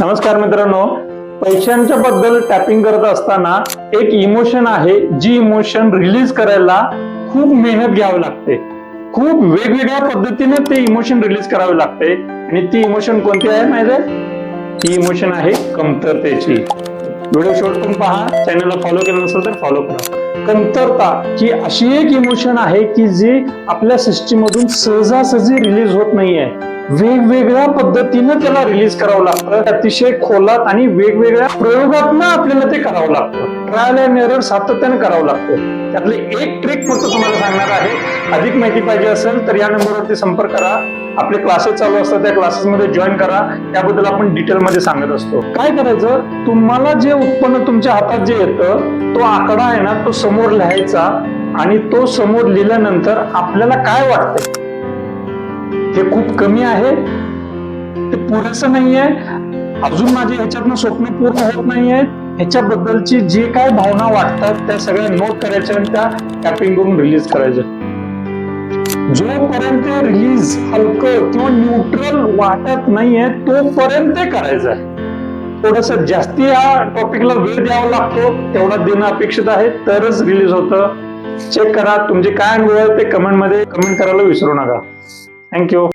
नमस्कार मित्रांनो. पैशांच्या बद्दल टॅपिंग करत असताना एक इमोशन आहे जी इमोशन रिलीज करायला खूप मेहनत घ्यावी लागते. खूप वेगवेगळ्या पद्धतीने ते इमोशन रिलीज करावे लागते. आणि ती इमोशन कोणती आहे माहिती ती इमोशन आहे कमतरतेची. व्हिडिओ शेवटून पहा. चॅनलला फॉलो केलं नसेल तर फॉलो करा. कमतरता ही अशी एक इमोशन आहे की जी आपल्या सिस्टीम मधून सहजासहजी रिलीज होत नाहीये. वेगवेगळ्या पद्धतीनं त्याला रिलीज करावं लागतं. अतिशय खोलात आणि वेगवेगळ्या प्रयोगातनं आपल्याला ते करावं लागतं. ट्रायल अँड एरर सातत्याने करावं लागतं. त्यातले एक ट्रिक फक्त तुम्हाला सांगणार आहे. अधिक माहिती पाहिजे असेल तर या नंबरवरती संपर्क करा. आपले क्लासेस चालू असतात त्या क्लासेसमध्ये जॉईन करा. त्याबद्दल आपण डिटेलमध्ये सांगत असतो. काय करायचं? तुम्हाला जे उत्पन्न तुमच्या हातात जे येतं तो आकडा आहे ना तो समोर लिहायचा आणि तो समोर लिहिल्यानंतर आपल्याला काय वाटतं हे खूप कमी आहे. ते पुरेसं नाहीये. अजून माझे ह्याच्यातनं स्वप्न पूर्ण होत नाहीये. ह्याच्याबद्दलची जे काय भावना वाटतात त्या सगळ्या नोट करायच्या आणि त्या टॅपिंग करून रिलीज करायच्या. जोपर्यंत रिलीज हलकं किंवा न्यूट्रल वाटत नाहीये तोपर्यंत ते करायचं आहे. थोडस जास्ती या टॉपिकला वेळ द्यावा लागतो तेवढा देणं अपेक्षित आहे तरच रिलीज होतं. चेक करा तुमचे काय अनुभव आहेत ते कमेंटमध्ये कमेंट करायला विसरू नका. थँक्यू